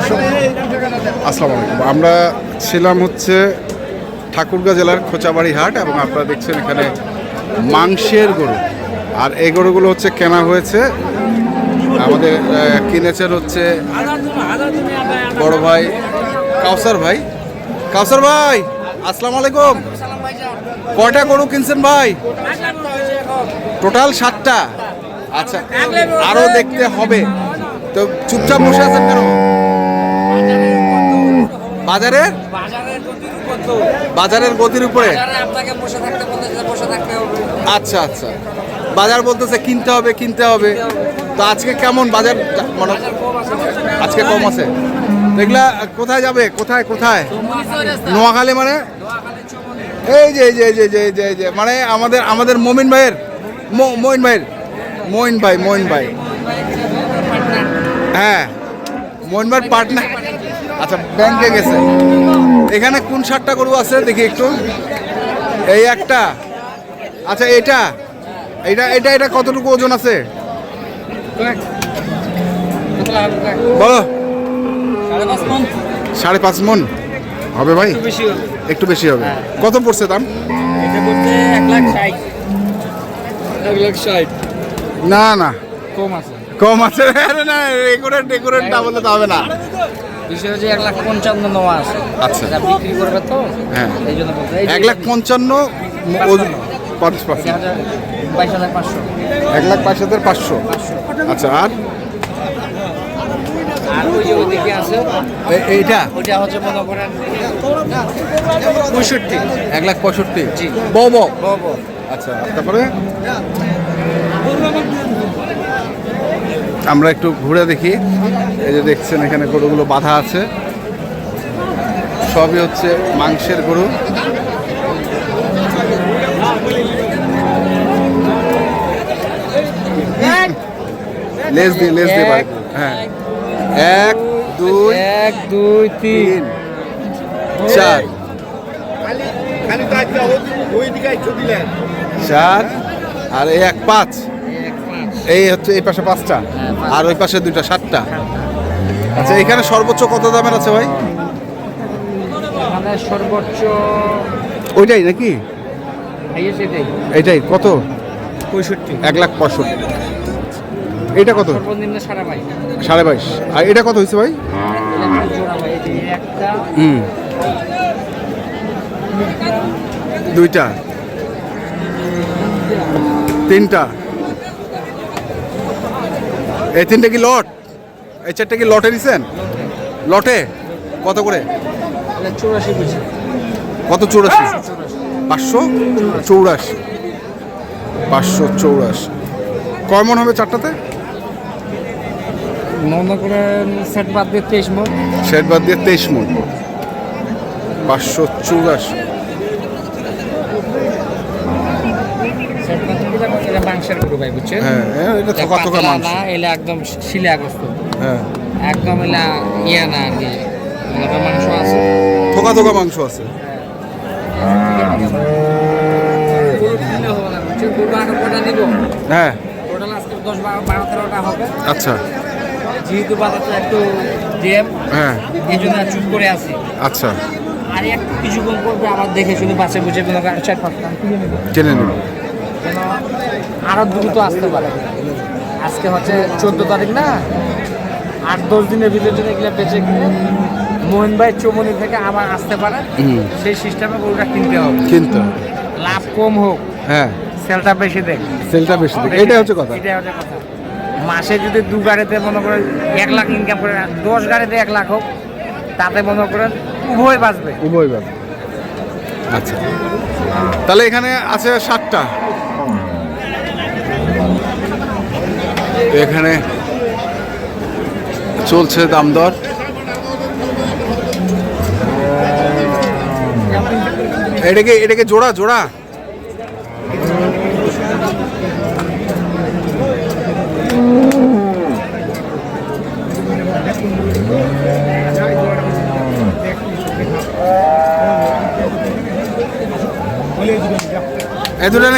দর্শক আসসালামু আলাইকুম। আমরা ছিলাম হচ্ছে ঠাকুরগাঁ জেলার খোঁচাবাড়ি হাট এবং আপনারা দেখছেন এখানে মাংসের গরু। আর এই গরুগুলো হচ্ছে কেনা হয়েছে। আমাদের কিনেছেন হচ্ছে বড় ভাই কাউসার ভাই। কাউসার ভাই, আসসালামু আলাইকুম। কয়টা গরু কিনছেন ভাই? টোটাল সাতটা। আচ্ছা আরও দেখতে হবে। তো চুপচাপ বসে আছেন কেন? বাজারের? বাজারের গতির উপরে? আচ্ছা আচ্ছা। বাজার বলতেছে কিনতে হবে কিনতে হবে। তো আজকে কেমন বাজার? মানে আজকে কম আছে। এগুলা কোথায় যাবে? কোথায় কোথায়? নোয়াখালী মানে? এই যে এই যে এই যে এই যে যে মানে আমাদের আমাদের মমিন ভাইয়ের মইন ভাইয়ের মইন ভাই মইন ভাই। হ্যাঁ। মইন পাটনা আচ্ছা ব্যাংকে গেছে। এখানে কোন সাতটা গরু আছে? দেখি একটু। এই একটা। আচ্ছা এটা। এটা এটা এটা কতটুকু ওজন আছে? বলো। সাড়ে পাঁচ মন। হবে ভাই? বেশি একটু বেশি হবে। কত পড়ছে দাম? এক লাখ ষাট। এক লাখ ষাট। না না। কম আছে। কম আছে। আরে না ডেকোরেট ডেকোরেট না বললে তো হবে না। বিষয় হচ্ছে এক লাখ পঞ্চান্ন নেওয়া আছে। আচ্ছা। এটা বিক্রি করবে তো? হ্যাঁ। এই জন্য এক লাখ পঞ্চান্ন বাইশ হাজার পাঁচশো। এক লাখ হাজার পাঁচশো। আচ্ছা আর? আর ওই যে ওইদিকে আছে। এ- এইটা? ওইটা হচ্ছে মনে করেন পঁয়ষট্টি। এক লাখ পঁয়ষট্টি। জি। বব আচ্ছা তারপরে? আমরা একটু ঘুরে দেখি। এই যে দেখছেন এখানে গরুগুলো বাঁধা আছে। সবই হচ্ছে মাংসের গরু। লেজ দিয়ে লেজ দিয়ে হ্যাঁ। এক দুই এক দুই তিন। চার। চার আর এই এক পাঁচ। এই হচ্ছে এই পাশে পাঁচটা? হ্যাঁ, আর ওই পাশে দুইটা সাতটা? আচ্ছা এখানে সর্বোচ্চ কত দামের আছে ভাই? সর্বোচ্চ ওইটাই নাকি? এইটাই কত? পঁয়ষট্টি। এক লাখ পঁয়ষট্টি। এটা কত? সাড়ে বাইশ। আর এটা কত হয়েছে ভাই? হুম। দুইটা। তিনটা। এই তিনটা কি লট? এই চারটা কি লটে নিছেন লটে? কত করে? চৌরাশি কত চৌরাশি? পাঁচশো? চৌরাশি। পাঁচশো চৌরাশি। কয় মন হবে চারটাতে? মনে করেন সেট বাদ দিয়ে তেইশ মন। শেড বাদ দিয়ে তেইশ মন। পাঁচশো চৌরাশি সেট বাদ দিয়ে দিলাম, এটা মাংসের গরু ভাই বুঝছেন? হ্যাঁ হ্যাঁ, এটা থকা থকা মাংস? না একদম শিলা গোস্ত হ্যাঁ। একদম ইয়া না আর কি মাংস আছে। থোকা থোকা মাংস হ্যাঁ। আচ্ছা। যেহেতু বাজারটা একটু হ্যাঁ। এই জন্য চুপ করে আছি আচ্ছা। আর একটু কিছুক্ষণ করবে আবার দেখে শুনে বাসে বুঝে মনে করেন চার পাঁচটা কিনে নেব জেনে নেব যেন আরও দ্রুত আসতে পারে। আজকে হচ্ছে চোদ্দ তারিখ না? আট দশ দিনের ভিতরে যদি এগুলো বেঁচে কিনে মোহন ভাই চৌমনি থেকে আবার আসতে পারে সেই সিস্টেমে গরুটা কিনতে হবে। কিন্তু লাভ কম হোক। হ্যাঁ। সেলটা বেশি দেখ। সেলটা বেশি দিক এটাই হচ্ছে কথা। এটাই হচ্ছে কথা। মাসে যদি দু গাড়িতে মনে করেন এক লাখ ইনকাম করে দশ গাড়িতে এক লাখ হোক তাতে মনে করেন উভয় বাঁচবে। উভয় বাঁচবে। আচ্ছা। তাহলে এখানে আছে সাতটা। এখানে চলছে দাম দর এটাকে এটাকে জোড়া জোড়া? এই দুটো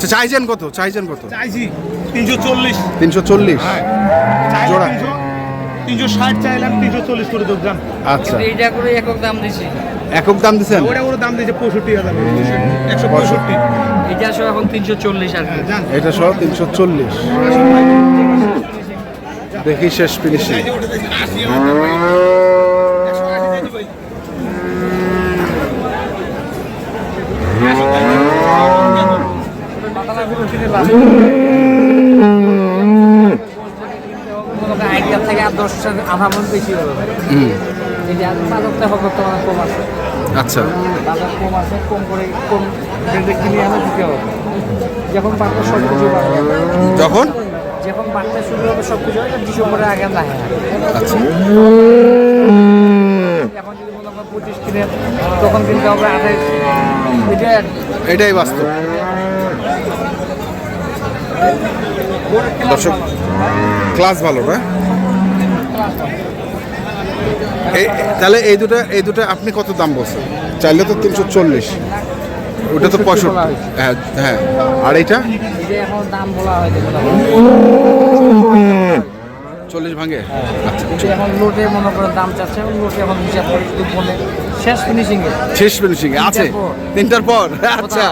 তো চাইছেন কত? চাইছেন কত? চাইছি তিনশো চল্লিশ। তিনশো চল্লিশ? জোড়া। তিনশো। ষাট চাইলাম তিনশো চল্লিশ করে গ্রাম আচ্ছা। এইটা করে একক দাম দিছি। একক দাম দিচ্ছেন ওটা ওর দাম দিয়েছে পঁয়ষট্টি হাজার একশো পঁয়ষট্টি। এটা সব এখন তিনশো চল্লিশ আর জান। এটা সহ তিনশো চল্লিশ। দেখি শেষ ফিনিশিং আইডিয়া থেকে আর আধা মন বেশি হবে এই যে বাজারটা হবে তোমার কম আছে। আচ্ছা। বাজার কম আছে কম করে কম রেটে কিনে আনে দিতে হবে। যখন বাড়তে সব কিছু যখন? যখন বাড়তে শুরু হবে সব কিছু হবে ডিসেম্বরের আগে লাগে না। আচ্ছা। এখন যদি মনে পঁচিশ কিনে তখন কিনতে হবে আঠাইশ এটা এটাই বাস্তব। দর্শক ক্লাস ভালো না? এই তাহলে এই দুটো এই দুটো আপনি কত দাম বলছেন? চাইলে তো তিনশো চল্লিশ। ওটা তো পঁয়ষট্টি। হ্যাঁ হ্যাঁ। আর এইটা? এটা দাম বলা চল্লিশ ভাঙে? আচ্ছা এটা এখন লোটে মনে করেন দাম চাচ্ছে এখন লোটে এখন হিসাব করে যদি বলে শেষ ফিনিশিং এ। শেষ ফিনিশিং আছে। তিনটার পর। আচ্ছা।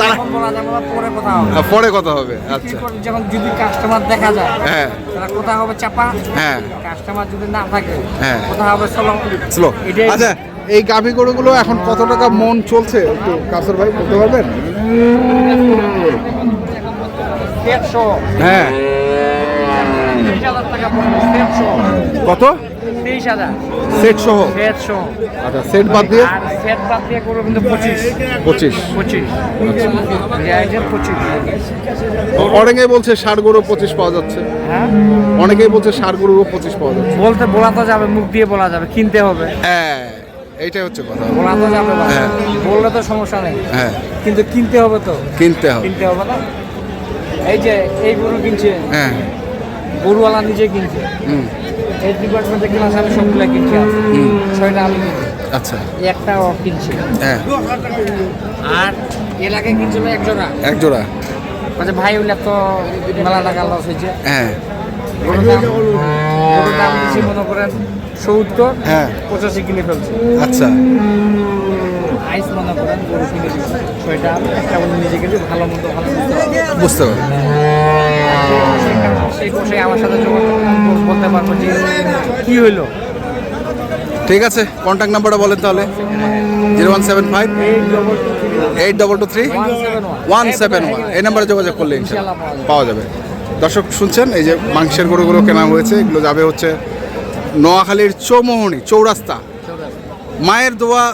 তারা বলা যাবে পরে কথা হবে। হ্যাঁ, পরে কথা হবে আচ্ছা। যখন যদি কাস্টমার দেখা যায় হ্যাঁ। তারা কোথা হবে চাপা? হ্যাঁ। কাস্টমার যদি না থাকে হ্যাঁ। কোথা হবে চলো স্লো আচ্ছা এই গাভী গরুগুলো এখন কত টাকা মন চলছে? একটু কাসর ভাই বলতে পারবেন? হ্যাঁ তেইশ হাজার টাকা পড়বে দেড়শো কত? তেইশ হাজার। সেট সহ? আচ্ছা সেট বাদ দিয়ে? আর সেট বাদ দিয়ে করব কিন্তু পঁচিশ। পঁচিশ। পঁচিশ। পঁচিশ। অনেকেই বলছে ষাট গরু পঁচিশ পাওয়া যাচ্ছে। হ্যাঁ? অনেকেই বলছে ষাট গরুও পঁচিশ পাওয়া যাচ্ছে। বলতে বলা তো যাবে মুখ দিয়ে বলা যাবে কিনতে হবে। হ্যাঁ এইটাই হচ্ছে কথা। বলা তো যাবে হ্যাঁ। বললে তো সমস্যা নেই। হ্যাঁ। কিন্তু কিনতে হবে তো। কিনতে হবে। কিনতে হবে না। এই যে এই গরু কিনছে। হ্যাঁ। গরুওয়ালা নিজে কিনছে। এই ডিপার্টমেন্টে কিনা আমি সবগুলো কিনছি। ছয়টা আমি কিনছি। আচ্ছা। একটা ও কিনছে। হ্যাঁ। আর এলাকায় কিনছিল এক জোড়া এক জোড়া মানে ভাই হইলে তো মেলা টাকা লস হয়েছে। হ্যাঁ। গরুর দাম গরুর মনে করেন সত্তর হ্যাঁ। পঁচাশি কিনে ফেলছে। আচ্ছা। আইস মনে করেন গরু কিনে ছয়টা একটা নিজে কিনে ভালো মতো ভালো বুঝতে পারবে। বুঝতে পারছি সেই বসে আমার সাথে যোগাযোগ বলতে পারব যে কি হইল। ঠিক আছে কন্ট্যাক্ট নাম্বারটা বলেন তাহলে। Zero one seven five eight double two three one seven one. এই নাম্বারে যোগাযোগ করলে পাওয়া যাবে। দর্শক শুনছেন এই যে মাংসের গরুগুলো কেনা হয়েছে এগুলো যাবে হচ্ছে নোয়াখালীর চৌমোহনী চৌরাস্তা। মায়ের দোয়া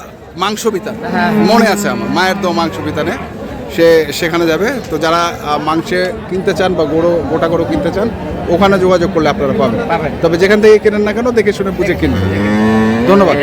মাংস বিতান হ্যাঁ। মনে আছে আমার মায়ের দোয়া মাংস বিতানে সে সেখানে যাবে তো যারা মাংসে কিনতে চান বা গরু গোটা গরু কিনতে চান ওখানে যোগাযোগ করলে আপনারা পাবেন। তবে যেখান থেকে কেনেন না কেন দেখে শুনে বুঝে কিনবেন ধন্যবাদ।